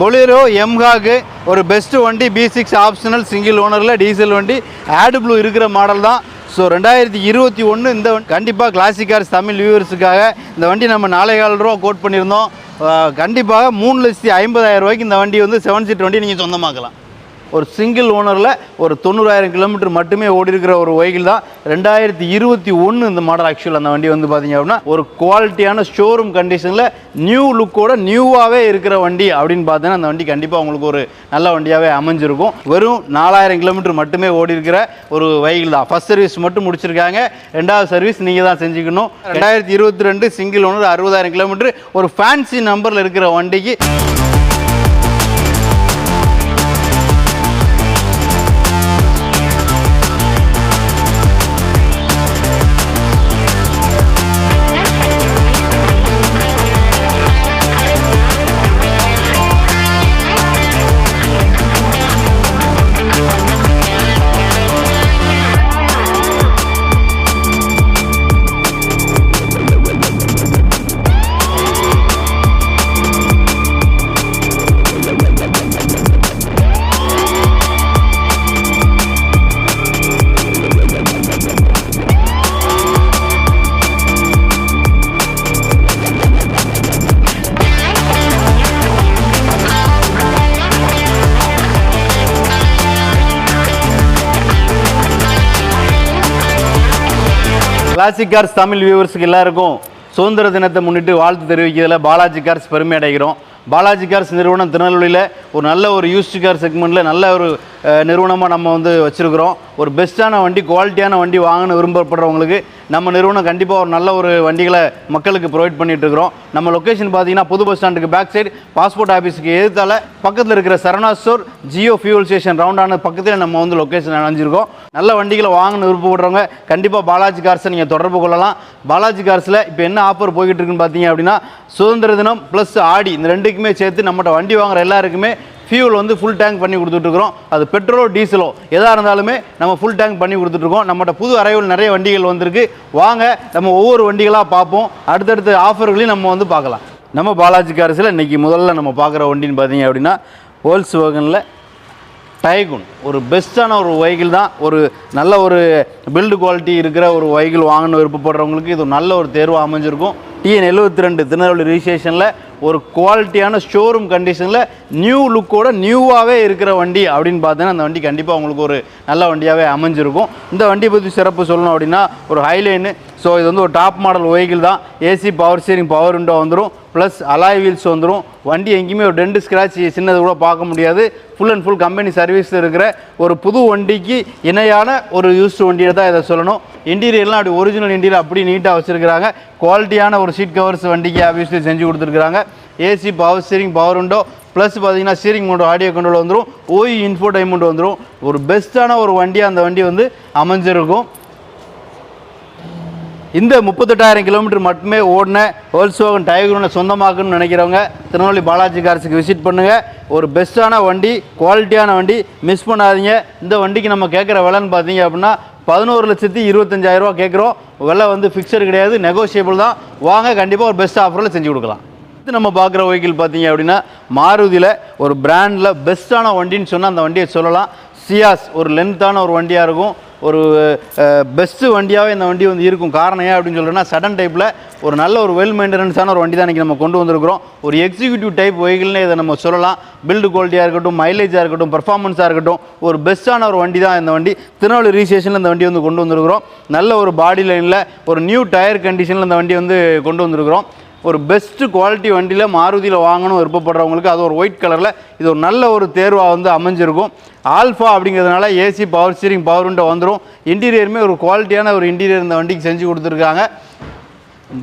பொலிரோ எம்ஹாக்கு ஒரு பெஸ்ட்டு வண்டி B six optional single ஓனரில் டீசல் வண்டி ஆடு ப்ளூ இருக்கிற மாடல் தான். ஸோ ரெண்டாயிரத்தி இருபத்தி ஒன்று இந்த கண்டிப்பாக கிளாசிக் கார்ஸ் தமிழ் வியூவர்ஸுக்காக இந்த வண்டி நம்ம நாலே கால் ரூபா கோட் பண்ணியிருந்தோம். கண்டிப்பாக மூணு லட்சத்தி ஐம்பதாயிரம் ரூபாய்க்கு இந்த வண்டி வந்து செவன் சீட் வண்டி நீங்கள் சொந்தமாக்கலாம். ஒரு சிங்கிள் ஓனரில் ஒரு தொண்ணூறாயிரம் கிலோமீட்டர் மட்டுமே ஓடி இருக்கிற ஒரு வெஹிக்கிள் தான். ரெண்டாயிரத்தி இருபத்தி ஒன்று இந்த மாடல் ஆக்சுவல் அந்த வண்டி வந்து பார்த்தீங்க அப்படின்னா ஒரு குவாலிட்டியான ஷோரூம் கண்டிஷனில் நியூ லுக்கோட நியூவாகவே இருக்கிற வண்டி அப்படின்னு பார்த்தீங்கன்னா அந்த வண்டி கண்டிப்பாக உங்களுக்கு ஒரு நல்ல வண்டியாகவே அமைஞ்சிருக்கும். வெறும் நாலாயிரம் கிலோமீட்டர் மட்டுமே ஓடி இருக்கிற ஒரு வெஹிக்கிள் தான். ஃபஸ்ட் சர்வீஸ் மட்டும் முடிச்சிருக்காங்க. ரெண்டாவது சர்வீஸ் நீங்கள் தான் செஞ்சுக்கணும். ரெண்டாயிரத்தி இருபத்தி ரெண்டு சிங்கிள் ஓனர் அறுபதாயிரம் கிலோமீட்டர் ஒரு ஃபேன்சி நம்பரில் இருக்கிற வண்டிக்கு கிளாசிக் கார்ஸ் தமிழ் வியூவர்ஸுக்கு எல்லாருக்கும் சுதந்திர தினத்தை முன்னிட்டு வாழ்த்து தெரிவிக்கிறதுல பாலாஜி கார்ஸ் பெருமை அடைகிறோம். பாலாஜி கார்ஸ் நிறுவனம் திருநெல்வேலியில் ஒரு நல்ல ஒரு யூஸ்டு கார் செக்மெண்ட்டில் நல்ல ஒரு நிறுவனமாக நம்ம வந்து வச்சுருக்கிறோம். ஒரு பெஸ்ட்டான வண்டி குவாலிட்டியான வண்டி வாங்கணும் விரும்பப்படுறவங்களுக்கு நம்ம நிறுவனம் கண்டிப்பாக ஒரு நல்ல ஒரு வண்டிகளை மக்களுக்கு ப்ரொவைட் பண்ணிகிட்ருக்கிறோம் நம்ம லொக்கேஷன் பார்த்தீங்கன்னா புது பஸ் ஸ்டாண்டுக்கு பேக் சைடு பாஸ்போர்ட் ஆஃபீஸுக்கு எதிர்த்தால பக்கத்தில் இருக்கிற Sarana store Jio fuel station ரவுண்டான பக்கத்தில் நம்ம வந்து லொக்கேஷன் அணைஞ்சிருக்கோம். நல்ல வண்டிகளை வாங்கணும் விருப்பப்படுறவங்க கண்டிப்பாக பாலாஜி கார்ஸை நீங்கள் தொடர்பு கொள்ளலாம். பாலாஜி கார்ஸில் இப்போ என்ன ஆஃபர் போய்கிட்டு இருக்குன்னு பார்த்தீங்க அப்படின்னா சுதந்திர தினம் ப்ளஸ் ஆடி இந்த ரெண்டு வண்டிக்குமே சேர்த்து நம்மகிட்ட வண்டி வாங்குற எல்லாருக்குமே ஃபியூல் வந்து ஃபுல் டேங்க் பண்ணி கொடுத்துட்ருக்குறோம். அது பெட்ரோலோ டீசலோ எதாக இருந்தாலுமே நம்ம ஃபுல் டேங்க் பண்ணி கொடுத்துட்ருக்கோம். நம்மகிட்ட புது அறைவில் நிறைய வண்டிகள் வந்திருக்கு. வாங்க நம்ம ஒவ்வொரு வண்டிகளாக பார்ப்போம். அடுத்தடுத்த ஆஃபர்களையும் நம்ம வந்து பார்க்கலாம். நம்ம பாலாஜி காரஸில் இன்றைக்கி முதல்ல நம்ம பார்க்குற வண்டின்னு பார்த்தீங்க அப்படின்னா ஹோல்ஸ் வேகனில் டைகுன் ஒரு பெஸ்ட்டான ஒரு வெஹிக்கிள் தான். ஒரு நல்ல ஒரு பில்டு குவாலிட்டி இருக்கிற ஒரு வெஹிக்கிள் வாங்கணும் விருப்பப்படுறவங்களுக்கு இது ஒரு நல்ல ஒரு தேர்வாக அமைஞ்சிருக்கும். டிஎன் எழுபத்தி ரெண்டு திருநெல்வேலி ரிஜிஸ்ட்ரேஷனில் ஒரு குவாலிட்டியான ஷோரூம் கண்டிஷனில் நியூ லுக்கோட நியூவாகவே இருக்கிற வண்டி அப்படின்னு பார்த்தீங்கன்னா அந்த வண்டி கண்டிப்பாக உங்களுக்கு ஒரு நல்ல வண்டியாகவே அமைஞ்சிருக்கும். இந்த வண்டியை பற்றி சிறப்பு சொல்லணும் அப்படின்னா ஒரு ஹைலைனு ஸோ இது வந்து ஒரு டாப் மாடல் வெஹிக்கிள் தான். AC power steering power window வந்துடும் ப்ளஸ் அலாய் வீல்ஸ் வந்துடும் வண்டி எங்கேயுமே ஒரு டெண்டு ஸ்க்ராட்ச் சின்னது கூட பார்க்க முடியாது. Full and full company service இருக்கிற ஒரு புது வண்டிக்கு இணையான ஒரு யூஸ்டு வண்டியை தான் இதை சொல்லணும். இன்டீரியர்லாம் அப்படி ஒரிஜினல் இன்டீரியர் அப்படி நீட்டாக வச்சுருக்கிறாங்க. குவாலிட்டியான ஒரு சீட் கவர்ஸ் வண்டிக்கு ஆப்வியஸ்லி செஞ்சு கொடுத்துருக்குறாங்க. AC power steering power window plus பார்த்தீங்கன்னா ஸ்டீரிங் மோட்டோ ஆடியோ கண்ட்ரோல் வந்துடும் ஓய் இன்ஃபோடைன்மெண்ட் வந்துடும் ஒரு பெஸ்ட்டான ஒரு வண்டியாக அந்த வண்டி வந்து அமைஞ்சிருக்கும். இந்த முப்பத்தெட்டாயிரம் கிலோமீட்டர் மட்டுமே ஓடின ஹோல்ஸ்வாகன் டைகரோனை சொந்தமாக்கணும்னு நினைக்கிறவங்க திருநெல்வேலி பாலாஜி கார்ஸுக்கு விசிட் பண்ணுங்கள் ஒரு பெஸ்ட்டான வண்டி குவாலிட்டியான வண்டி மிஸ் பண்ணாதீங்க. இந்த வண்டிக்கு நம்ம கேட்குற விலைன்னு பார்த்தீங்க அப்படின்னா பதினோரு லட்சத்தி இருபத்தஞ்சாயிரரூவா கேட்குறோம். விலை வந்து ஃபிக்ஸடு கிடையாது நெகோஷியபிள் தான். வாங்க கண்டிப்பாக ஒரு பெஸ்ட் ஆஃபரில் செஞ்சு கொடுக்கலாம். அடுத்து நம்ம பார்க்குற வெஹிக்கிள் பார்த்தீங்க அப்படின்னா மாருதியில் ஒரு பிராண்டில் பெஸ்ட்டான வண்டின்னு சொன்னால் அந்த வண்டியை சொல்லலாம். சியாஸ் ஒரு லென்த்தான ஒரு வண்டியாக இருக்கும். ஒரு பெஸ்ட்டு வண்டியாகவே இந்த வண்டி வந்து இருக்கும். காரணம் ஏன் அப்படின்னு சொல்கிறேன்னா சடன் டைப்பில் ஒரு நல்ல ஒரு வெல் மெயின்டெனன்ஸான ஒரு வண்டி தான் இன்றைக்கி நம்ம கொண்டு வந்திருக்கிறோம். ஒரு எக்ஸிக்யூட்டிவ் டைப் வெஹிக்கிள்னு இதை நம்ம சொல்லலாம். பில்டு குவாலிட்டியாக இருக்கட்டும் மைலேஜாக இருக்கட்டும் பர்ஃபார்மன்ஸாக இருக்கட்டும் ஒரு பெஸ்ட்டான ஒரு வண்டி தான் இந்த வண்டி. திருநெல்வேலி ரீஸ்டேஷனில் இந்த வண்டி வந்து கொண்டு வந்திருக்கிறோம். நல்ல ஒரு பாடி லைனில் ஒரு நியூ டயர் கண்டிஷனில் இந்த வண்டி வந்து கொண்டு வந்திருக்கிறோம். ஒரு பெஸ்ட்டு குவாலிட்டி வண்டியில் மாருதியில் வாங்கணும் விருப்பப்படுறவங்களுக்கு அது ஒரு ஒயிட் கலரில் இது ஒரு நல்ல ஒரு தேர்வாக வந்து அமைஞ்சிருக்கும். ஆல்ஃபா அப்படிங்கிறதுனால AC power steering power window வந்துடும் இன்டீரியருமே ஒரு குவாலிட்டியான ஒரு இன்டீரியர் இந்த வண்டிக்கு செஞ்சு கொடுத்துருக்காங்க.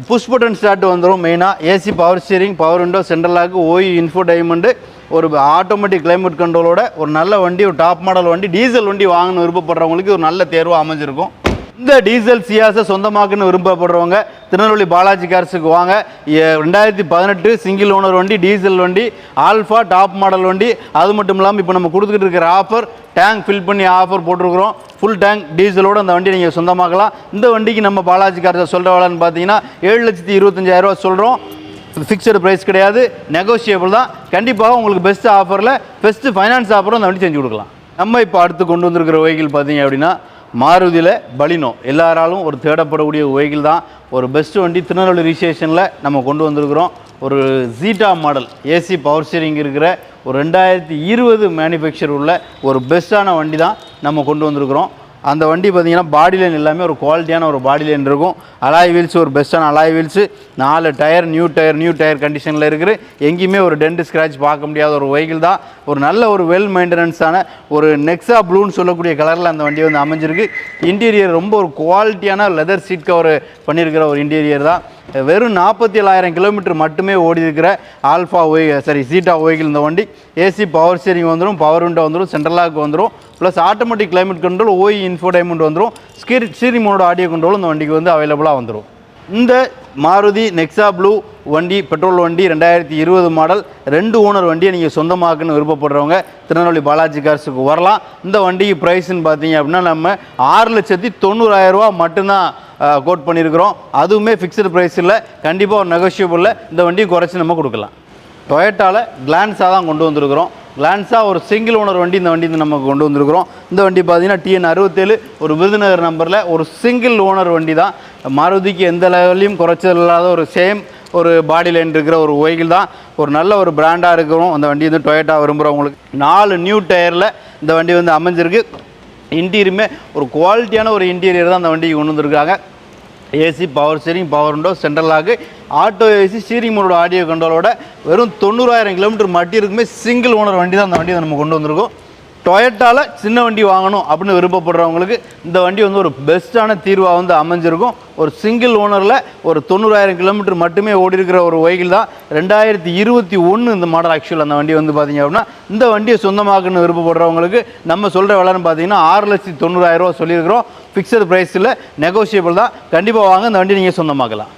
புஷ் பட்டன் ஸ்டார்ட் வந்துடும் மெயினாக AC power steering power window central lock ஓய் இன்ஃபோ டைமண்டு ஒரு ஆட்டோமேட்டிக் கிளைமேட் கண்ட்ரோலோட ஒரு நல்ல வண்டி ஒரு டாப் மாடல் வண்டி டீசல் வண்டி வாங்கணும் விருப்பப்படுறவங்களுக்கு ஒரு நல்ல தேர்வாக அமைஞ்சிருக்கும். இந்த டீசல் சியாஸை சொந்தமாக்குன்னு விரும்பப்படுறவங்க திருநெல்வேலி பாலாஜி கார்ஸுக்கு வாங்க. ரெண்டாயிரத்தி பதினெட்டு சிங்கிள் ஓனர் வண்டி டீசல் வண்டி ஆல்ஃபா டாப் மாடல் வண்டி. அது மட்டும் இல்லாமல் இப்போ நம்ம கொடுத்துக்கிட்டு இருக்கிற ஆஃபர் டேங்க் ஃபில் பண்ணி ஆஃபர் போட்டிருக்கிறோம். ஃபுல் டேங்க் டீசலோட அந்த வண்டி நீங்கள் சொந்தமாக்கலாம். இந்த வண்டிக்கு நம்ம பாலாஜி கார்ஸை சொல்கிற வேலைன்னு பார்த்தீங்கன்னா ஏழு லட்சத்தி இருபத்தஞ்சாயிரரூவா சொல்கிறோம் ஃபிக்ஸடு ப்ரைஸ் கிடையாது நெகோஷியபிள் தான். கண்டிப்பாக உங்களுக்கு பெஸ்ட் ஆஃபரில் பெஸ்ட்டு ஃபைனான்ஸ் ஆஃபரும் அந்த வண்டி செஞ்சு கொடுக்கலாம். நம்ம இப்போ அடுத்து கொண்டு வந்திருக்கிற வெஹிக்கிள் பார்த்தீங்க அப்படின்னா மாருதியில் பலினோ. எல்லாராலும் ஒரு தேடப்படக்கூடிய வெஹிக்கிள் தான் ஒரு பெஸ்ட் வண்டி திருநெல்வேலி ரிஜிஸ்ட்ரேஷனில் நம்ம கொண்டு வந்திருக்கிறோம். ஒரு Zeta model AC power steering இருக்கிற ஒரு ரெண்டாயிரத்தி இருபது மேனுஃபேக்சர் உள்ள ஒரு பெஸ்ட்டான வண்டி தான் நம்ம கொண்டு வந்திருக்கிறோம். அந்த வண்டி பார்த்தீங்கன்னா பாடி லைன் எல்லாமே ஒரு குவாலிட்டியான ஒரு பாடி லைன் இருக்கும். அலாய் வீல்ஸ் ஒரு பெஸ்ட்டான அலாய் வீல்ஸு நாலு tyre new tyre new tyre கண்டிஷனில் இருக்குது. எங்கேயுமே ஒரு டென்ட் ஸ்க்ராட்ச் பார்க்க முடியாத ஒரு வெஹிக்கிள் தான். ஒரு நல்ல ஒரு வெல் மெயின்டெனன்ஸான ஒரு நெக்ஸா ப்ளூன்னு சொல்லக்கூடிய கலரில் அந்த வண்டி வந்து அமைஞ்சிருக்கு. இன்டீரியர் ரொம்ப ஒரு குவாலிட்டியான லெதர் சீட் கவர் பண்ணியிருக்கிற ஒரு இன்டீரியர் தான். வெறும் நாற்பத்தி ஏழாயிரம் கிலோமீட்டர் மட்டுமே ஓடி இருக்கிற ஆல்ஃபா ஒய் சாரி சீட்டா வெஹிக்கிள் இந்த வண்டி. ஏசி பவர் ஸ்டீரிங் வந்துடும் பவர் விண்டோ வந்துடும் சென்ட்ரலாக் வந்துடும் ப்ளஸ் ஆட்டோமேட்டிக் கிளைமேட் கண்ட்ரோல் ஓய் இன்ஃபோடைமெண்ட் வந்துடும் ஸ்கீர் ஸ்டீரிங் மோனோட ஆடியோ கண்ட்ரோல் இந்த வண்டிக்கு வந்து அவைலபிளாக வந்துடும் இந்த மாருதி நெக்ஸா ப்ளூ வண்டி பெட்ரோல் வண்டி ரெண்டாயிரத்தி இருபது மாடல் ரெண்டு ஓனர் வண்டியை நீங்கள் சொந்தமாக்குன்னு விருப்பப்படுறவங்க திருநெல்வேலி பாலாஜி கார்ஸுக்கு வரலாம். இந்த வண்டிக்கு ப்ரைஸ்ன்னு பார்த்தீங்க அப்படின்னா நம்ம ஆறு லட்சத்தி தொண்ணூறாயிரரூவா மட்டும்தான் கோட் பண்ணியிருக்கிறோம் அதுவுமே ஃபிக்ஸ்டு ப்ரைஸ் இல்லை. கண்டிப்பாக ஒரு நெகோஷியபிளில் இந்த வண்டியை குறைச்சி நம்ம கொடுக்கலாம். டொயட்டாவில் கிளான்ஸாக தான் கொண்டு வந்திருக்கிறோம். கிளான்ஸாக ஒரு சிங்கிள் ஓனர் வண்டி இந்த வண்டி வந்து கொண்டு வந்திருக்கிறோம். இந்த வண்டி பார்த்தீங்கன்னா டிஎன் அறுபத்தேழு ஒரு விருதுநகர் நம்பரில் ஒரு சிங்கிள் ஓனர் வண்டி தான் மாருதிக்கு எந்த லெவலையும் குறைச்சல் இல்லாத ஒரு சேம் ஒரு பாடி லைன் இருக்கிற ஒரு வெஹிக்கிள் தான். ஒரு நல்ல ஒரு பிராண்டாக இருக்கிறோம். அந்த வண்டி வந்து டொயேட்டா விரும்புகிறவங்களுக்கு நாலு நியூ டயரில் இந்த வண்டி வந்து அமைஞ்சிருக்கு. இன்டீரியருமே ஒரு குவாலிட்டியான ஒரு இன்டீரியர் தான் அந்த வண்டிக்கு கொண்டு வந்திருக்காங்க. AC power steering power window central lock auto AC steering மோடோட audio கண்ட்ரோலோட வெறும் தொண்ணூறாயிரம் கிலோமீட்டர் மட்டி இருக்குமே சிங்கிள் ஓனர் வண்டி தான் அந்த வண்டி நம்ம கொண்டு வந்திருக்கோம். டொயட்டாவில் சின்ன வண்டி வாங்கணும் அப்படின்னு விருப்பப்படுறவங்களுக்கு இந்த வண்டி வந்து ஒரு பெஸ்ட்டான தீர்வாக வந்து அமைஞ்சிருக்கும். ஒரு சிங்கிள் ஓனரில் ஒரு தொண்ணூறாயிரம் கிலோமீட்டர் மட்டுமே ஓடி இருக்கிற ஒரு வெஹிக்கிள் தான். ரெண்டாயிரத்தி இருபத்தி ஒன்று இந்த மாடல் ஆக்சுவல் அந்த வண்டி வந்து பார்த்திங்க அப்படின்னா இந்த வண்டியை சொந்தமாக்குன்னு விருப்பப்படுறவங்களுக்கு நம்ம சொல்கிற விலைன்னு பார்த்தீங்கன்னா ஆறு லட்சத்தி தொண்ணூறாயிரம் ரூபா சொல்லியிருக்கிறோம். ஃபிக்ஸட் ப்ரைஸில் நெகோஷியபிள் தான். கண்டிப்பாக வாங்க இந்த வண்டி நீங்கள் சொந்தமாக்கலாம்.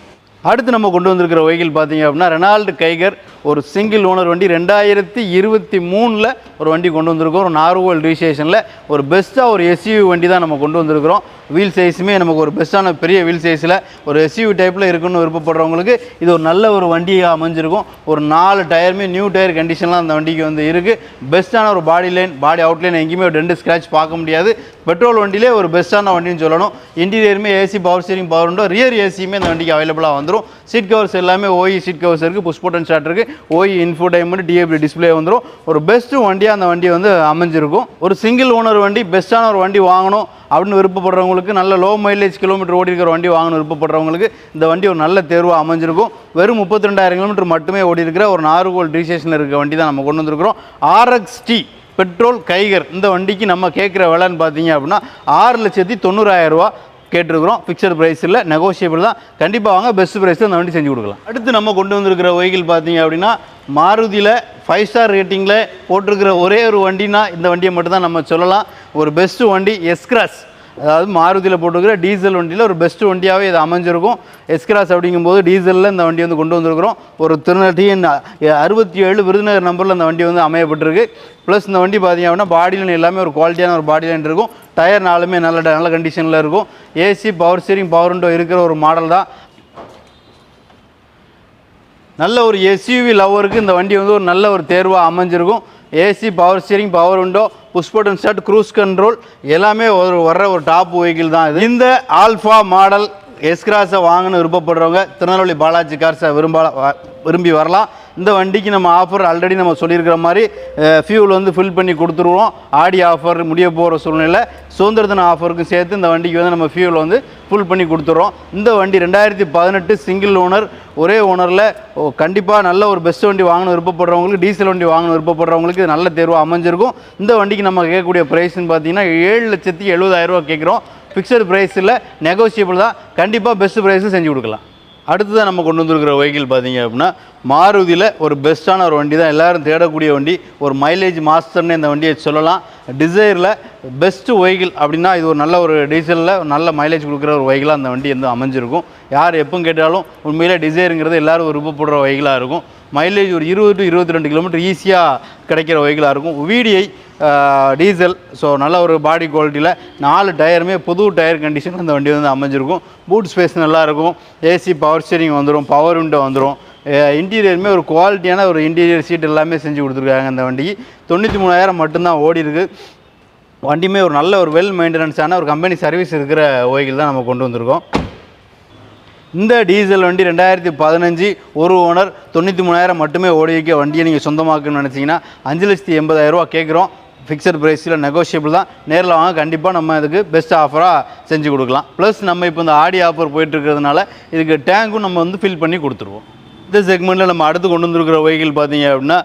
அடுத்து நம்ம கொண்டு வந்திருக்கிற வெஹிக்கிள் பார்த்தீங்க அப்படின்னா ரெனால்டு கைகர் ஒரு சிங்கிள் ஓனர் வண்டி ரெண்டாயிரத்தி இருபத்தி மூணில் ஒரு வண்டி கொண்டு வந்திருக்கோம். ஒரு நார்வோல் ரிஜிஸ்ட்ரேஷனில் ஒரு பெஸ்ட்டாக ஒரு எஸ்யூவி வண்டி தான் நம்ம கொண்டு வந்திருக்கிறோம். வீல் சைஸுமே நமக்கு ஒரு பெஸ்ட்டான பெரிய வீல் சைஸில் ஒரு எஸ்யூவி டைப்பில் இருக்குன்னு விருப்பப்படுறவங்களுக்கு இது ஒரு நல்ல ஒரு வண்டியாக அமைஞ்சிருக்கும். ஒரு நாலு டயருமே நியூ டயர் கண்டிஷன்லாம் அந்த வண்டிக்கு வந்து இருக்குது பெஸ்ட்டான ஒரு பாடி லைன் பாடி அவுட்லைன் எங்கேயுமே ஒரு ரெண்டு ஸ்க்ராட்ச் பார்க்க முடியாது. பெட்ரோல் வண்டியிலே ஒரு பெஸ்ட்டான வண்டின்னு சொல்லணும். இன்டீரியருமே AC power steering power window. Rear ஏசியுமே அந்த வண்டிக்கு அவைலபிளாக வந்துடும் சீட் கவர்ஸ் எல்லாமே ஓஇ சீட் கவர்ஸ் இருக்குது புஷ் பட்டன் ஸ்டார்ட் இருக்குது ஓய் இன்ஃபோடைமெண்ட் டிஏபி டிஸ்பிளே வந்துடும் ஒரு பெஸ்ட்டு வண்டியாக அந்த வண்டி வந்து அமைஞ்சிருக்கும். ஒரு சிங்கிள் ஓனர் வண்டி பெஸ்ட்டான ஒரு வண்டி வாங்கணும் அப்படின்னு விருப்பப்படுறவங்களுக்கு நல்ல லோ மைலேஜ் கிலோமீட்டர் ஓடி இருக்கிற வண்டி வாங்கணும் விருப்பப்படுறவங்களுக்கு இந்த வண்டி ஒரு நல்ல தேர்வாக அமைஞ்சிருக்கும். வெறும் முப்பத்தி ரெண்டாயிரம் கிலோமீட்டர் மட்டுமே ஓடி இருக்கிற ஒரு நார்கோல் ரிஜிஸ்ட்ரேஷனில் இருக்க வண்டி தான் நம்ம கொண்டு வந்திருக்கிறோம். ஆர்எக்ஸ்டி பெட்ரோல் கைகர் இந்த வண்டிக்கு நம்ம கேட்குற விலைன்னு பார்த்தீங்க அப்படின்னா ஆறு லட்சத்தி தொண்ணூறாயிரம் ரூபா கேட்டிருக்கிறோம். ஃபிக்ஸட் ப்ரைஸ் இல்லை நெகோஷியபிள் தான். கண்டிப்பாக வாங்க பெஸ்ட் ப்ரைஸ் அந்த வண்டி செஞ்சு கொடுக்கலாம். அடுத்து நம்ம கொண்டு வந்திருக்கிற வெஹிக்கிள் பார்த்தீங்க அப்படின்னா மாருதியில் ஃபைவ் ஸ்டார் ரேட்டிங்கில் போட்டிருக்கிற ஒரே ஒரு வண்டினா இந்த வண்டியை மட்டும்தான் நம்ம சொல்லலாம். ஒரு பெஸ்ட்டு வண்டி எஸ்கிராஸ் அதாவது மாருதியில் போட்டுருக்கிற டீசல் வண்டியில் ஒரு பெஸ்ட் வண்டியாகவே இது அமைஞ்சிருக்கும். எஸ்கிராஸ் அப்படிங்கும்போது டீசலில் இந்த வண்டி வந்து கொண்டு வந்திருக்கிறோம். ஒரு திருநட்டியின் அறுபத்தி ஏழு விருதுநகர் நம்பரில் இந்த வண்டி வந்து அமையப்பட்டிருக்கு. ப்ளஸ் இந்த வண்டி பார்த்தீங்க அப்படின்னா பாடி லைன் எல்லாமே ஒரு குவாலிட்டியான ஒரு பாடி லைன் இருக்கும். டயர் நாலுமே நல்ல நல்ல கண்டிஷனில் இருக்கும். AC power steering power window இருக்கிற ஒரு மாடல் தான். நல்ல ஒரு எஸ்யூவி லவருக்கு இந்த வண்டி வந்து ஒரு நல்ல ஒரு தேர்வாக அமைஞ்சிருக்கும். AC power steering power window push button start cruise control எல்லாமே ஒரு வர்ற ஒரு டாப் வெஹிக்கிள் தான் இது. இந்த ஆல்ஃபா மாடல் எஸ்கிராஸை வாங்கணும்னு விருப்பப்படுறவங்க திருநெல்வேலி பாலாஜி கார்ஸை விரும்ப விரும்பி வரலாம். இந்த வண்டிக்கு நம்ம ஆஃபர் ஆல்ரெடி நம்ம சொல்லியிருக்கிற மாதிரி ஃபியூல் வந்து ஃபில் பண்ணி கொடுத்துருவோம். ஆடி ஆஃபர் முடிய போகிற சூழ்நிலை சுதந்திர தின ஆஃபருக்கும் சேர்த்து இந்த வண்டிக்கு வந்து நம்ம ஃபியூல் வந்து ஃபுல் பண்ணி கொடுத்துட்றோம் இந்த வண்டி ரெண்டாயிரத்தி பதினெட்டு சிங்கிள் ஓனர் ஒரே ஓனரில் கண்டிப்பாக நல்ல ஒரு பெஸ்ட் வண்டி வாங்கணும் விருப்பப்படுறவங்களுக்கு டீசல் வண்டி வாங்கணும் விருப்பப்படுறவங்களுக்கு இது நல்ல தேர்வாக அமைஞ்சிருக்கும். இந்த வண்டிக்கு நம்ம கேட்கக்கூடிய ப்ரைஸ்ன்னு பார்த்தீங்கன்னா ஏழு லட்சத்தி எழுபதாயிரரூவா கேட்குறோம். ஃபிக்ஸட் ப்ரைஸில் நெகோசியபிள் தான். கண்டிப்பாக பெஸ்ட் ப்ரைஸும் செஞ்சு கொடுக்கலாம். அடுத்ததாக நம்ம கொண்டு வந்திருக்கிற வெஹிக்கிள் பார்த்தீங்க அப்படின்னா மாருதியில் ஒரு பெஸ்ட்டான ஒரு வண்டி தான் எல்லோரும் தேடக்கூடிய வண்டி ஒரு மைலேஜ் மாஸ்டர்னு இந்த வண்டியை சொல்லலாம். டிசைரில் பெஸ்ட்டு வெஹிக்கிள் அப்படின்னா இது ஒரு நல்ல ஒரு டீசலில் நல்ல மைலேஜ் கொடுக்குற ஒரு வெஹிக்கிளாக அந்த வண்டி வந்து அமைஞ்சிருக்கும். யார் எப்போ கேட்டாலும் உண்மையிலே டிசைருங்கிறது எல்லாரும் விருப்பப்படுற வெஹிக்கிளாக இருக்கும். மைலேஜ் ஒரு இருபது டு இருபத்தி ரெண்டு கிலோமீட்டர் ஈஸியாக கிடைக்கிற வெஹிக்கிளாக இருக்கும். விடிஐ டீசல் ஸோ நல்ல ஒரு பாடி குவாலிட்டியில் நாலு டயருமே புது டயர் கண்டிஷன் அந்த வண்டி வந்து அமைஞ்சிருக்கும். பூட் ஸ்பேஸ் நல்லாயிருக்கும் ஏசி பவர் ஸ்டீரிங் வந்துடும் பவர் விண்டோ வந்துடும் இன்டீரியருமே ஒரு குவாலிட்டியான ஒரு இன்டீரியர் சீட் எல்லாமே செஞ்சு கொடுத்துருக்காங்க அந்த வண்டிக்கு. தொண்ணூற்றி மூணாயிரம் மட்டும்தான் ஓடி இருக்குது வண்டியுமே ஒரு நல்ல ஒரு வெல் மெயின்டெனன்ஸான ஒரு கம்பெனி சர்வீஸ் இருக்கிற ஓய்கள் தான் நம்ம கொண்டு வந்திருக்கோம். இந்த டீசல் வண்டி ரெண்டாயிரத்தி பதினஞ்சு ஒரு ஓனர் தொண்ணூற்றி மூணாயிரம் மட்டுமே ஓடி வைக்க வண்டியை நீங்கள் சொந்தமாக்கணும்னு நினச்சிங்கன்னா அஞ்சு லட்சத்தி எண்பதாயிரரூவா கேட்குறோம். ஃபிக்ஸட் ப்ரைஸில் நெகோஷியபிள் தான். நேரில் வாங்க கண்டிப்பாக நம்ம இதுக்கு பெஸ்ட் ஆஃபராக செஞ்சு கொடுக்கலாம். ப்ளஸ் நம்ம இப்போ இந்த ஆடி ஆஃபர் போயிட்டு இருக்கிறதுனால இதுக்கு டேங்க்கும் நம்ம வந்து ஃபில் பண்ணி கொடுத்துருவோம். இந்த செக்மெண்ட்டில் நம்ம அடுத்து கொண்டு வந்துருக்கிற வெஹிக்கிள் பார்த்தீங்க அப்படின்னா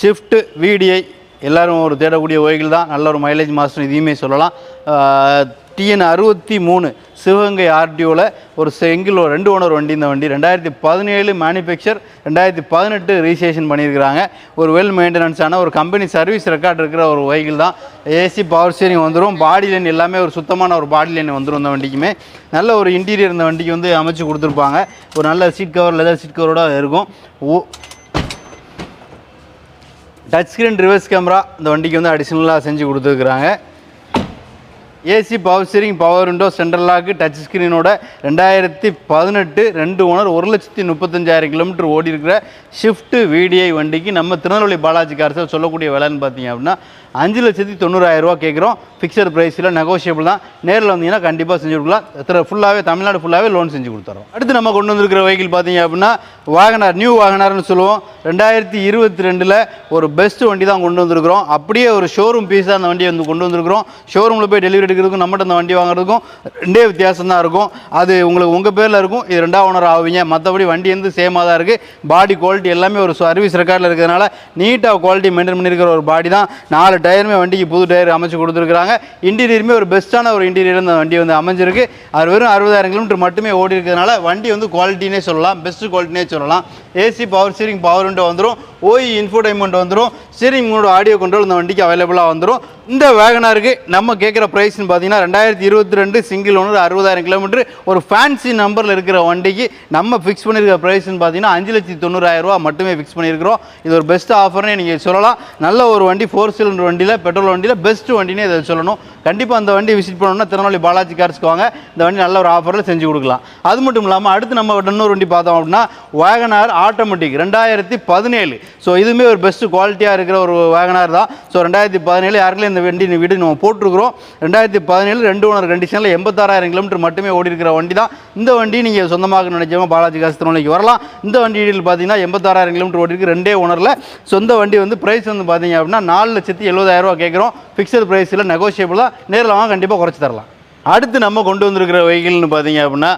ஷிஃப்ட் விடிஐ எல்லாரும் ஒரு தேடக்கூடிய வெஹிக்கிள் தான். நல்ல ஒரு மைலேஜ் மாஸ்டர் இதையுமே சொல்லலாம். டிஎன் அறுபத்தி மூணு சிவகங்கை ஆர்டிஓவில் ஒரு செங்கில் ஒரு ரெண்டு ஓனர் வண்டி இந்த வண்டி ரெண்டாயிரத்தி பதினேழு மேனுஃபேக்சர் ரெண்டாயிரத்தி பதினெட்டு ரிஜிஸ்ட்ரேஷன் பண்ணியிருக்கிறாங்க. ஒரு வெல் மெயின்டெனன்ஸான ஒரு கம்பெனி சர்வீஸ் ரெக்கார்ட் இருக்கிற ஒரு வெஹிக்கிள் தான். ஏசி பவர் ஸ்டீரிங் வந்துடும் பாடி லைன் எல்லாமே ஒரு சுத்தமான ஒரு பாடி லைன் வந்துடும் இந்த வண்டிக்குமே. நல்ல ஒரு இன்டீரியர் இந்த வண்டிக்கு வந்து அமைச்சு கொடுத்துருப்பாங்க. ஒரு நல்ல சீட் கவர் லெதர் சீட் கவரோட இருக்கும். ஓ டச் ஸ்க்ரீன் ரிவர்ஸ் கேமரா இந்த வண்டிக்கு வந்து அடிஷ்னலாக செஞ்சு கொடுத்துருக்குறாங்க. AC power steering power window central lock touch ஸ்க்ரீனோட ரெண்டாயிரத்தி பதினெட்டு ரெண்டு ஓனர் ஒரு லட்சத்தி முப்பத்தஞ்சாயிரம் கிலோமீட்டர் ஓடி இருக்கிற ஷிஃப்ட்டு விடிஐ வண்டிக்கு நம்ம திருநெல்வேலி பாலாஜி கார்ஸில் சொல்லக்கூடிய விலைன்னு பார்த்தீங்க அப்படின்னா அஞ்சு லட்சத்தி தொண்ணூறாயிரம் ரூபா கேட்குறோம். ஃபிக்ஸட் ப்ரைஸில் நெகோஷியபிள் தான். நேரில் வந்தீங்கன்னா கண்டிப்பாக செஞ்சு கொடுக்கலாம். திரு ஃபுல்லாகவே தமிழ்நாடு ஃபுல்லாகவே லோன் செஞ்சு கொடுத்துறோம். அடுத்து நம்ம கொண்டு வந்திருக்கிற வெஹிக்கிள் பார்த்தீங்க அப்படின்னா வாகனார் நியூ வாகனார்னு சொல்லுவோம். ரெண்டாயிரத்தி இருபத்தி ரெண்டில் ஒரு பெஸ்ட் வண்டி தான் கொண்டு வந்திருக்கிறோம். அப்படியே ஒரு ஷோரூம் பீஸாக அந்த வண்டியை வந்து கொண்டு வந்திருக்கிறோம். ஷோரூமில் போய் டெலிவரி எடுக்கிறதுக்கும் நம்மகிட்ட அந்த வண்டி வாங்குறதுக்கும் ரெண்டே வித்தியாசம் தான் இருக்கும். அது உங்களுக்கு உங்கள் பேரில் இருக்கும். இது ரெண்டாவது ஓனர் ஆவீங்க. மற்றபடி வண்டி வந்து சேமாக தான் இருக்குது பாடி குவாலிட்டி எல்லாமே ஒரு சர்வீஸ் ரெக்கார்டில் இருக்கிறதுனால நீட்டாக குவாலிட்டி மெயின்டைன் பண்ணியிருக்கிற ஒரு பாடி தான். நாலு டயருமே வண்டிக்கு புது டயர் அமைச்சு கொடுத்துருக்காங்க இன்டீரியருமே ஒரு பெஸ்ட்டான ஒரு இன்டீரியர் அந்த வண்டி வந்து அமைஞ்சிருக்கு. அது வெறும் அறுபதாயிரம் கிலோமீட்டர் மட்டுமே ஓடி இருக்கிறதுனால வண்டி வந்து குவாலிட்டினே சொல்லலாம் பெஸ்ட் குவாலிட்டினே சொல்லலாம். AC power steering power window வந்துடும் ஓய் இன்ஃபோடைன்மெண்ட் வந்துடும் ஸ்டீரிங் மூணு ஆடியோ கண்ட்ரோல் இந்த வண்டிக்கு அவைலபிளாக வந்துடும் இந்த வேகனாருக்கு நம்ம கேட்குற ப்ரைஸ்னு பார்த்தீங்கன்னா ரெண்டாயிரத்தி இருபத்தி ரெண்டு சிங்கிள் ஒன்று அறுபதாயிரம் கிலோமீட்டர் ஒரு ஃபேன்சி நம்பரில் இருக்கிற வண்டிக்கு நம்ம ஃபிக்ஸ் பண்ணியிருக்கிற ப்ரைஸ்னு பார்த்தீங்கன்னா அஞ்சு லட்சத்தி தொண்ணூறாயிரம் ரூபா மட்டுமே ஃபிக்ஸ் பண்ணியிருக்கிறோம் இது ஒரு பெஸ்ட் ஆஃபர்னே நீங்கள் சொல்லலாம். நல்ல ஒரு வண்டி ஃபோர் சிலிண்டர் வண்டியில் பெட்ரோல் வண்டியில் பெஸ்ட் வண்டினே இதை சொல்லணும். கண்டிப்பாக அந்த வண்டி விசிட் பண்ணணும்னா திருநெல்வேலி பாலாஜி கார்ஸ்க்கு வாங்க. இந்த வண்டி நல்ல ஒரு ஆஃபரில் செஞ்சு கொடுக்கலாம். அது மட்டும் இல்லாமல் அடுத்து நம்ம இன்னொரு வண்டி பார்த்தோம் அப்படின்னா வேகனார் ஆட்டோமேட்டிக் ரெண்டாயிரத்தி பதினேழு. ஸோ இதுவுமே ஒரு பெஸ்ட் குவாலிட்டியாக இருக்கிற ஒரு வேகனார் தான். ஸோ ரெண்டாயிரத்தி பதினேழு யாருக்குள்ள இந்த வண்டி வீடு நம்ம போட்டிருக்கிறோம். ரெண்டாயிரத்தி பதினேழு ரெண்டு ஓனர் கண்டிஷனில் எண்பத்தாறாயிரம் கிலோமீட்டர் மட்டுமே ஓடி இருக்கிற வண்டி தான். இந்த வண்டி நீங்கள் சொந்தமாக நினைச்சவங்க பாலாஜி காசு திருநெல்வேலிக்கு வரலாம். இந்த வண்டி டீடெயில் பார்த்தீங்கன்னா எண்பத்தாறாயிரம் கிலோமீட்டர் ஓடி இருக்கு ரெண்டே ஓனரில் சொந்த வண்டி வந்து ப்ரைஸ் வந்து பார்த்தீங்க அப்படின்னா நாலு லட்சத்தி எழுபதாயிரம் ரூபா கேட்குறோம். ஃபிக்ஸட் ப்ரைஸில் நெகோஷியபிளாக நேரில் வாங்க கண்டிப்பாக குறைச்சி தரலாம். அடுத்து நம்ம கொண்டு வந்திருக்கிற வெஹிக்கிள்னு பார்த்தீங்க அப்படின்னா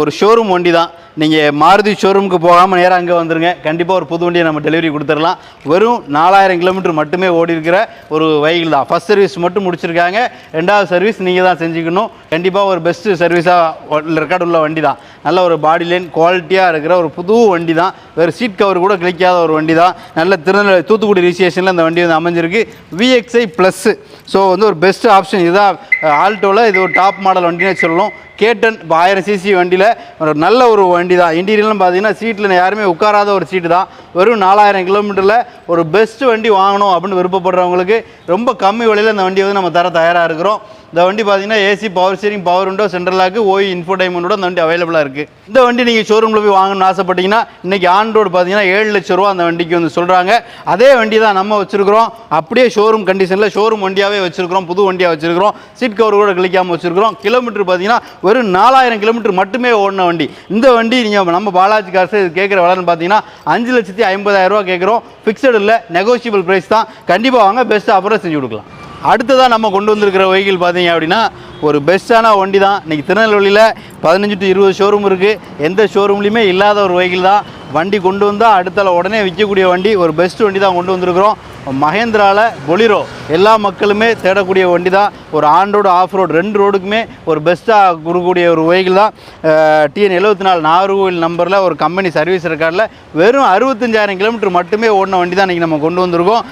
ஒரு ஷோரூம் வண்டி தான் நீங்கள் மாருதி ஷோரூமுக்கு போகாமல் நேராக அங்கே வந்துருங்க. கண்டிப்பாக ஒரு புது வண்டியை நம்ம டெலிவரி கொடுத்துடலாம். வெறும் நாலாயிரம் கிலோமீட்டர் மட்டுமே ஓடி இருக்கிற ஒரு வெஹிக்கிள் தான். ஃபஸ்ட் சர்வீஸ் மட்டும் முடிச்சிருக்காங்க. ரெண்டாவது சர்வீஸ் நீங்கள் தான் செஞ்சுக்கணும். கண்டிப்பாக ஒரு பெஸ்ட்டு சர்வீஸாக ரெக்கார்டு உள்ள வண்டி தான் நல்ல ஒரு பாடி லைன் குவாலிட்டியாக இருக்கிற ஒரு புது வண்டி தான் வேறு சீட் கவர் கூட கிளிக்காத ஒரு வண்டி தான் நல்ல திருநெல்வேலி தூத்துக்குடி ரிஜிஸ்ட்ரேஷனில் இந்த வண்டி வந்து அமைஞ்சிருக்கு. விஎக்ஸ்ஐ ப்ளஸ்ஸு ஸோ வந்து ஒரு பெஸ்ட் ஆப்ஷன் இதுதான் ஆல்டோவில் இது ஒரு டாப் மாடல் வண்டினே சொல்லணும். கேட்டன் இப்போ ஆயிரம் சிசி வண்டியில் ஒரு நல்ல ஒரு வண்டி தான் இன்டீரியர்லாம் பார்த்தீங்கன்னா சீட்டில் யாருமே உட்காராத ஒரு சீட்டு தான். வெறும் நாலாயிரம் கிலோமீட்டரில் ஒரு பெஸ்ட் வண்டி வாங்கணும் அப்படின்னு விருப்பப்படுறவங்களுக்கு ரொம்ப கம்மி விலையில் இந்த வண்டியை வந்து நம்ம தர தயாராக இருக்கிறோம். இந்த வண்டி பார்த்தீங்கன்னா AC power steering power window central lock ஓய் இன்ஃபோடைமண்டோட அந்த வண்டி அவைலபிளாக இருக்குது இந்த வண்டி நீங்கள் ஷோரூமில் போய் வாங்கணும்னு ஆசைப்பட்டீங்கன்னா இன்றைக்கி ஆன் ரோடு பார்த்தீங்கன்னா ஏழு லட்ச ரூபா அந்த வண்டிக்கு வந்து சொல்கிறாங்க அதே வண்டி தான் நம்ம வச்சுருக்கிறோம். அப்படியே ஷோரூம் கண்டிஷனில் ஷோரூம் வண்டியாகவே வச்சுருக்கிறோம் புது வண்டியாக வச்சுருக்கிறோம். சீட் கவர் கூட கிளிக்காமல் வச்சுருக்கிறோம். கிலோமீட்டர் பார்த்தீங்கன்னா வெறும் நாலாயிரம் கிலோமீட்டர் மட்டுமே ஓடின வண்டி. இந்த வண்டி நீங்கள் நம்ம பாலாஜி காசு கேட்குற விலைன்னு பார்த்தீங்கன்னா அஞ்சு லட்சத்தி ஐம்பதாயிரம் ரூபா கேட்குறோம் ஃபிக்ஸடு இல்லை நெகோஷியபிள் ப்ரைஸ் தான். கண்டிப்பாக வாங்க பெஸ்ட் ஆஃபரை செஞ்சு கொடுக்கலாம். அடுத்ததாக நம்ம கொண்டு வந்திருக்கிற வெஹிக்கிள் பார்த்தீங்க அப்படின்னா ஒரு பெஸ்ட்டான வண்டி தான் இன்றைக்கி திருநெல்வேலியில் பதினஞ்சு டு இருபது ஷோரூம் இருக்குது எந்த ஷோரூம்லேயுமே இல்லாத ஒரு வெஹிக்கிள் தான். வண்டி கொண்டு வந்தால் அடுத்தால உடனே விற்கக்கூடிய வண்டி ஒரு பெஸ்ட் வண்டி தான் கொண்டு வந்திருக்கிறோம். மகேந்திராவில் பொலிரோ எல்லா மக்களுமே தேடக்கூடிய வண்டி தான். ஒரு ஆன் ரோடு ஆஃப் ரோடு ரெண்டு ரோடுக்குமே ஒரு பெஸ்ட்டாக கொடுக்கக்கூடிய ஒரு வெஹிக்கிள் தான். டிஎன் எழுபத்தி நாலு நாகர்கோவில் நம்பரில் ஒரு கம்பெனி சர்வீஸ் ரெக்கார்டில் வெறும் அறுபத்தஞ்சாயிரம் கிலோமீட்டர் மட்டுமே ஓடின வண்டி தான் இன்றைக்கி நம்ம கொண்டு வந்திருக்கோம்.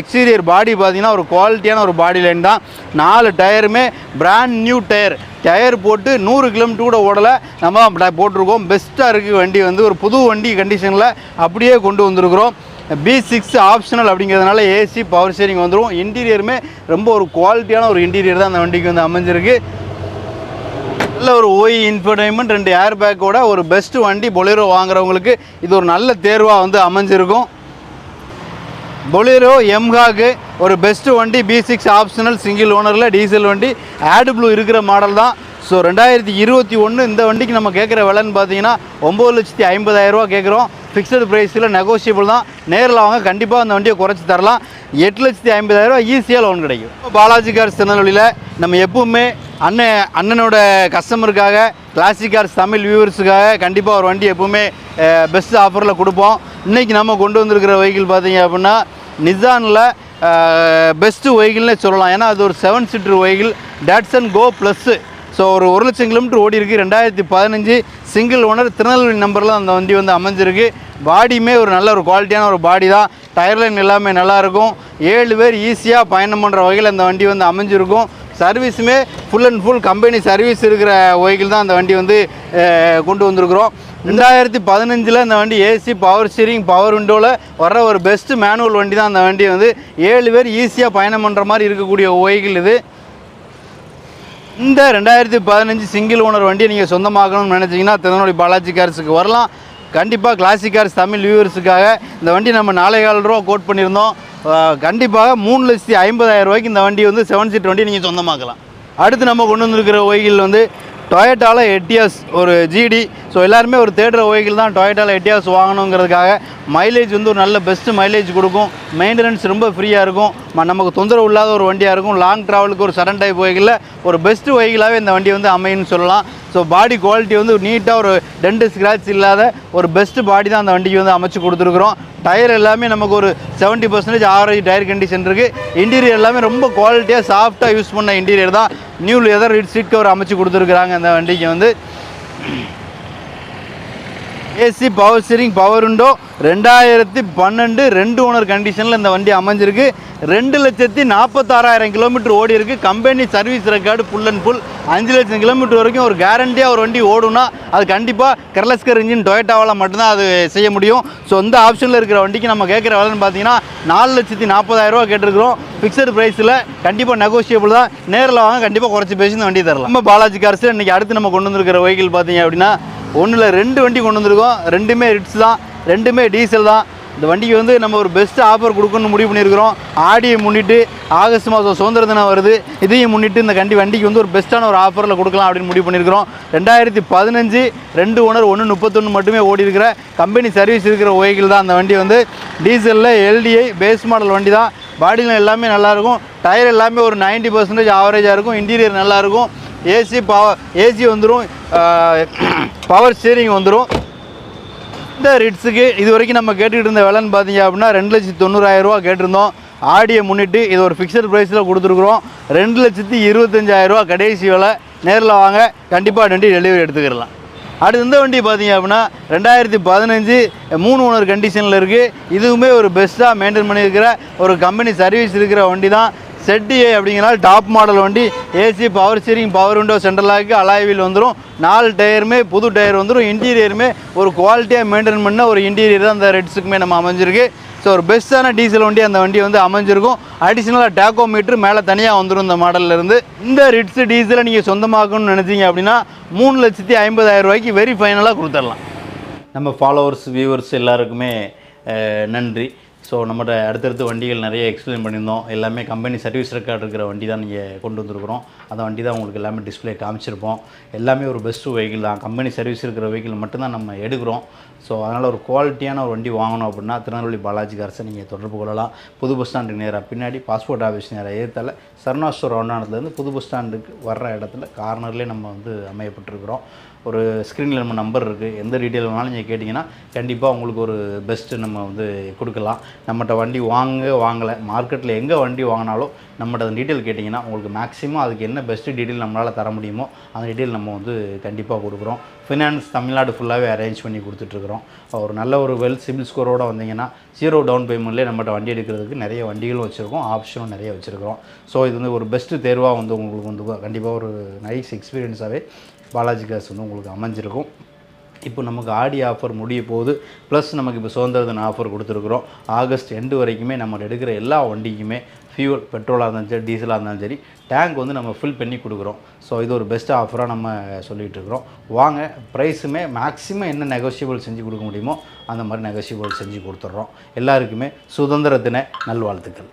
எக்ஸ்டீரியர் பாடி பார்த்தீங்கன்னா ஒரு குவாலிட்டியான ஒரு பாடி லைன் தான். நாலு டயருமே பிராண்ட் நியூ டயர் டயர் போட்டு நூறு கிலோமீட்டர் கூட ஓடலை. நம்ம போட்டிருக்கோம். பெஸ்ட்டாக இருக்குது வண்டி வந்து ஒரு புது வண்டி கண்டிஷனில் அப்படியே கொண்டு வந்திருக்கிறோம். பி சிக்ஸ் ஆப்ஷனல் அப்படிங்கிறதுனால ஏசி பவர் ஸ்டேரிங் வந்துடும் இன்டீரியருமே ரொம்ப ஒரு குவாலிட்டியான ஒரு இன்டீரியர் தான் அந்த வண்டிக்கு வந்து அமைஞ்சிருக்கு. நல்ல ஒரு ஓய் இன்ஃபர்டைன்மெண்ட் ரெண்டு ஏர் பேக்கோட ஒரு பெஸ்ட் வண்டி பொலேரோ வாங்குறவங்களுக்கு இது ஒரு நல்ல தேர்வாக வந்து அமைஞ்சிருக்கும். பொலிரோ எம்ஹாக்கு ஒரு பெஸ்ட்டு வண்டி பி சிக்ஸ் ஆப்ஷனல் சிங்கிள் ஓனரில் டீசல் வண்டி ஆடு ப்ளூ இருக்கிற மாடல் தான். ஸோ ரெண்டாயிரத்தி இருபத்தி ஒன்று இந்த வண்டிக்கு நம்ம கேட்குற விலைன்னு பார்த்தீங்கன்னா ஒம்பது லட்சத்தி ஐம்பதாயிரரூவா கேட்குறோம். ஃபிக்ஸட் ப்ரைஸில் நெகோஷியபிள் தான். நேரில் வாங்க கண்டிப்பாக அந்த வண்டியை குறைச்சி தரலாம். எட்டு லட்சத்தி ஐம்பதாயிரரூவா ஈஸியாக லோன் கிடைக்கும். பாலாஜி கார் திருநெல்வேலியில் நம்ம எப்பவுமே அண்ணன் அண்ணனோட கஸ்டமருக்காக கிளாசிக் கார்ஸ் தமிழ் வியூவர்ஸுக்காக கண்டிப்பாக ஒரு வண்டி எப்போவுமே பெஸ்ட் ஆஃபரில் கொடுப்போம். இன்றைக்கி நம்ம கொண்டு வந்திருக்கிற வெஹிக்கிள் பார்த்தீங்க அப்படின்னா நிசானில் பெஸ்ட்டு வெஹிக்கிள்னே சொல்லலாம். ஏன்னா அது ஒரு seven seater vehicle Datsun go plus so ஒரு ஒரு லட்சம் கிலோமீட்டர் ஓடி இருக்குது ரெண்டாயிரத்தி பதினஞ்சு சிங்கிள் ஓனர் திருநெல்வேலி நம்பரில் அந்த வண்டி வந்து அமைஞ்சிருக்கு. பாடியுமே ஒரு நல்ல ஒரு குவாலிட்டியான ஒரு பாடி தான். டயர் லைன் எல்லாமே நல்லாயிருக்கும் ஏழு பேர் ஈஸியாக பயணம் பண்ணுற வகையில் அந்த வண்டி வந்து அமைஞ்சிருக்கும். சர்வீஸுமே full and full company service இருக்கிற வெஹிக்கிள் தான் அந்த வண்டி வந்து கொண்டு வந்திருக்கிறோம். ரெண்டாயிரத்தி பதினஞ்சில் இந்த வண்டி ஏசி பவர் ஸ்டீரிங் பவர் விண்டோவில் வர்ற ஒரு பெஸ்ட்டு மேனுவல் வண்டி தான் அந்த வண்டி வந்து. ஏழு பேர் ஈஸியாக பயணம் பண்ணுற மாதிரி இருக்கக்கூடிய வெஹிக்கிள் இது. இந்த ரெண்டாயிரத்தி பதினஞ்சு சிங்கிள் ஓனர் வண்டியை நீங்கள் சொந்தமாக்கணும்னு நினச்சிங்கன்னா திருநெல்வேலி பாலாஜி கார்ஸுக்கு வரலாம். கண்டிப்பாக கிளாசிக்கார்ஸ் தமிழ் வியூவர்ஸுக்காக இந்த வண்டி நம்ம நாலேகால் ரூபா கோட் பண்ணியிருந்தோம். கண்டிப்பாக மூணு லட்சத்தி ஐம்பதாயிரம் ரூபாய்க்கு இந்த வண்டி வந்து செவன் சீட் வண்டி நீங்கள் சொந்தமாக்கலாம். அடுத்து நம்ம கொண்டு வந்திருக்கிற வகையில் வந்து டொயட்டாவில் எட்டியாஸ் ஒரு ஜிடி ஸோ எல்லாருமே ஒரு தேடுற வெஹிக்கிள் தான் டொயேட்டாவில் எட்டியாஸ் வாங்கணுங்கிறதுக்காக மைலேஜ் வந்து ஒரு நல்ல பெஸ்ட்டு மைலேஜ் கொடுக்கும். மெயின்டெனன்ஸ் ரொம்ப ஃப்ரீயாக இருக்கும். ம- நமக்கு தொந்தரவு இல்லாத ஒரு வண்டியாக இருக்கும். லாங் ட்ராவலுக்கு ஒரு சடன் டைப் வெஹிக்கிளில் ஒரு பெஸ்ட்டு வெஹிக்கிளாகவே இந்த வண்டி வந்து அமையும்னு சொல்லலாம். ஸோ பாடி குவாலிட்டி வந்து நீட்டாக ஒரு டென்ட் ஸ்க்ராட்ச் இல்லாத ஒரு பெஸ்ட்டு பாடி தான் அந்த வண்டிக்கு வந்து அமைச்சு கொடுத்துருக்குறோம். டயர் எல்லாமே நமக்கு ஒரு seventy percentage average tyre condition இருக்குது இன்டீரியர் எல்லாமே ரொம்ப குவாலிட்டியாக சாஃப்டாக யூஸ் பண்ண இன்டீரியர் தான். நியூ லெதர் சீட் கவர் அமைச்சு கொடுத்துருக்குறாங்க அந்த வண்டிக்கு வந்து. ஏசி பவர் ஸ்டீரிங் பவர் உண்டோ? ரெண்டாயிரத்தி பன்னெண்டு ரெண்டு ஓனர் கண்டிஷனில் இந்த வண்டி அமைஞ்சிருக்கு. ரெண்டு லட்சத்தி நாற்பத்தாறாயிரம் கிலோமீட்டர் ஓடி இருக்கு. Company service record full and full அஞ்சு லட்சம் கிலோமீட்டர் வரைக்கும் ஒரு கேரண்டியாக ஒரு வண்டி ஓடுனா அது கண்டிப்பாக கெர்லஸ்கர் இன்ஜின் டொயட்டாவால் மட்டும்தான் அது செய்ய முடியும். ஸோ இந்த ஆப்ஷனில் இருக்கிற வண்டிக்கு நம்ம கேட்குற விலைன்னு பார்த்தீங்கன்னா நாலு லட்சத்தி நாற்பதாயிரரூவா கேட்டிருக்கிறோம். ஃபிக்ஸட் ப்ரைஸில் கண்டிப்பாக நெகோஷியபிள் தான் நேரில் வாங்க கண்டிப்பாக குறைச்சி பேசி இந்த வண்டி தரலாம். நம்ம பாலாஜி கார்ஸில் இன்றைக்கி அடுத்து நம்ம கொண்டு வந்திருக்கிற வெஹிக்கிள் பார்த்தீங்க அப்படின்னா ஒன்றில் ரெண்டு வண்டி கொண்டு வந்திருக்கோம். ரெண்டுமே ரிட்ஸ் தான். ரெண்டுமே டீசல் தான். இந்த வண்டிக்கு வந்து நம்ம ஒரு பெஸ்ட் ஆஃபர் கொடுக்கணும்னு முடிவு பண்ணியிருக்கிறோம். ஆடியை முன்னிட்டு ஆகஸ்ட் மாதம் சுதந்திர தினம் வருது. இதையும் முன்னிட்டு இந்த கண்டி வண்டிக்கு வந்து ஒரு பெஸ்ட்டான ஒரு ஆஃபரில் கொடுக்கலாம் அப்படின்னு முடிவு பண்ணியிருக்கிறோம். ரெண்டாயிரத்தி பதினஞ்சு ரெண்டு ஓனர் ஒன்று முப்பத்தொன்று மட்டுமே ஓடி இருக்கிற கம்பெனி சர்வீஸ் இருக்கிற வெஹிக்கிள் தான் அந்த வண்டி வந்து. டீசலில் எல்டிஐ பேஸ் மாடல் வண்டி தான். பாடியில் எல்லாமே நல்லாயிருக்கும் டயர் எல்லாமே ஒரு 90% பர்சன்டேஜ் ஆவரேஜாக இருக்கும். இன்டீரியர் நல்லாயிருக்கும் ஏசி பவர் ஏசி வந்துடும் பவர் ஸ்டீரிங் வந்துடும் இந்த ரிட்ஸுக்கு இது வரைக்கும் நம்ம கேட்டுக்கிட்டு இருந்த விலைன்னு பார்த்தீங்க அப்படின்னா ரெண்டு லட்சத்தி தொண்ணூறாயிரம் ரூபா கேட்டிருந்தோம். ஆடியை முன்னிட்டு இது ஒரு ஃபிக்ஸட் ப்ரைஸில் கொடுத்துருக்குறோம். ரெண்டு லட்சத்தி இருபத்தஞ்சாயிரரூவா கடைசி விலை. நேரில் வாங்க கண்டிப்பாக வண்டி டெலிவரி எடுத்துக்கிடலாம். அடுத்து இந்த வண்டி பார்த்தீங்க அப்படின்னா ரெண்டாயிரத்தி பதினஞ்சு மூணு ஓனர் கண்டிஷனில் இருக்குது இதுவுமே ஒரு பெஸ்ட்டாக மெயின்டைன் பண்ணியிருக்கிற ஒரு கம்பெனி சர்வீஸ் இருக்கிற வண்டி தான் செட்டிஏ அப்படிங்கிறனால டாப் மாடல் வண்டி AC power steering power window central lock alloy wheel வந்துடும் நாலு டயருமே புது டயர் வந்துடும் இன்டீரியருமே ஒரு குவாலிட்டியாக மெயின்டைன் பண்ண ஒரு இன்டீரியர் தான் அந்த ரெட்ஸுக்குமே நம்ம அமைஞ்சிருக்கு. ஸோ ஒரு பெஸ்ட்டான டீசல் வண்டி அந்த வண்டி வந்து அமைஞ்சிருக்கும். அடிஷ்னலாக டேக்கோ மீட்ரு மேலே தனியாக வந்துடும் இந்த மாடல்ல இருந்து. இந்த ரிட்ஸ் டீசலை நீங்கள் சொந்தமாக்கணும்னு நினச்சிங்க அப்படின்னா மூணு லட்சத்தி ஐம்பதாயிரம் ரூபாய்க்கு வெரி ஃபைனலாக கொடுத்துடலாம். நம்ம ஃபாலோவர்ஸ் வியூவர்ஸ் எல்லாருக்குமே நன்றி. ஸோ நம்மகிட்ட அடுத்தடுத்து வண்டிகள் நிறைய எக்ஸ்பிளைன் பண்ணியிருந்தோம். எல்லாமே கம்பெனி சர்வீஸ் ரெக்கார்டு இருக்கிற வண்டி தான் நீங்கள் கொண்டு வந்திருக்கிறோம். அந்த வண்டி தான் உங்களுக்கு எல்லாமே டிஸ்ப்ளே காமிச்சிருப்போம். எல்லாமே ஒரு பெஸ்ட்டு வெஹிக்கிள் தான். கம்பெனி சர்வீஸ் இருக்கிற வெஹிக்கிள் மட்டும்தான் நம்ம எடுக்கிறோம். ஸோ அதனால் ஒரு குவாலிட்டியான ஒரு வண்டி வாங்கணும் அப்படின்னா திருநெல்வேலி பாலாஜி கார்ஸை நீங்கள் தொடர்பு கொள்ளலாம். புது பஸ் ஸ்டாண்டுக்கு நேராக பின்னாடி பாஸ்போர்ட் ஆஃபீஸ் நேராக ஏற்றால சரணாஸ்வரம் ரவுண்டானத்துலேருந்து புது பஸ் ஸ்டாண்டுக்கு வர்ற இடத்துல கார்னர்லேயே நம்ம வந்து அமையப்பட்டிருக்கிறோம். ஒரு ஸ்க்ரீனில் நம்ம நம்பர் இருக்குது எந்த டீட்டெயில் வேணாலும் நீங்கள் கேட்டிங்கன்னா கண்டிப்பாக உங்களுக்கு ஒரு பெஸ்ட்டு நம்ம வந்து கொடுக்கலாம். நம்மகிட்ட வண்டி வாங்க வாங்கலை. மார்க்கெட்டில் எங்கே வண்டி வாங்கினாலும் நம்மகிட்ட அந்த டீட்டெயில் கேட்டிங்கன்னா உங்களுக்கு மேக்ஸிமம் அதுக்கு என்ன பெஸ்ட்டு டீட்டெயில் நம்மளால் தர முடியுமோ அந்த டீட்டெயில் நம்ம வந்து கண்டிப்பாக கொடுக்குறோம். ஃபினான்ஸ் தமிழ்நாடு ஃபுல்லாகவே அரேஞ்ச் பண்ணி கொடுத்துட்ருக்குறோம். ஒரு நல்ல ஒரு வெல் சிபில் ஸ்கோரோடு வந்தீங்கன்னா ஜீரோ டவுன் பேமெண்ட்லேயே நம்மகிட்ட வண்டி எடுக்கிறதுக்கு நிறைய வண்டிகளும் வச்சுருக்கோம். ஆப்ஷனும் நிறைய வச்சுருக்கிறோம். ஸோ இது வந்து ஒரு பெஸ்ட்டு தேர்வாக வந்து உங்களுக்கு வந்து கண்டிப்பாக ஒரு நைஸ் எக்ஸ்பீரியன்ஸாகவே பாலாஜி காஸ் வந்து உங்களுக்கு அமைஞ்சிருக்கும். இப்போ நமக்கு ஆடி ஆஃபர் முடிய போகுது. ப்ளஸ் நமக்கு இப்போ சுதந்திர தின ஆஃபர் கொடுத்துருக்குறோம். ஆகஸ்ட் எண்டு வரைக்குமே நம்ம எடுக்கிற எல்லா வண்டிக்குமே ஃபியூல் பெட்ரோலாக இருந்தாலும் சரி டீசலாக இருந்தாலும் சரி டேங்க் வந்து நம்ம ஃபில் பண்ணி கொடுக்குறோம். ஸோ இது ஒரு பெஸ்ட் ஆஃபராக நம்ம சொல்லிகிட்டு இருக்கிறோம். வாங்க ப்ரைஸுமே மேக்ஸிமம் என்ன நெகோஷியபிள் செஞ்சு கொடுக்க முடியுமோ அந்த மாதிரி நெகோஷியபிள் செஞ்சு கொடுத்துட்றோம். எல்லாருக்குமே சுதந்திர தின நல்வாழ்த்துக்கள்.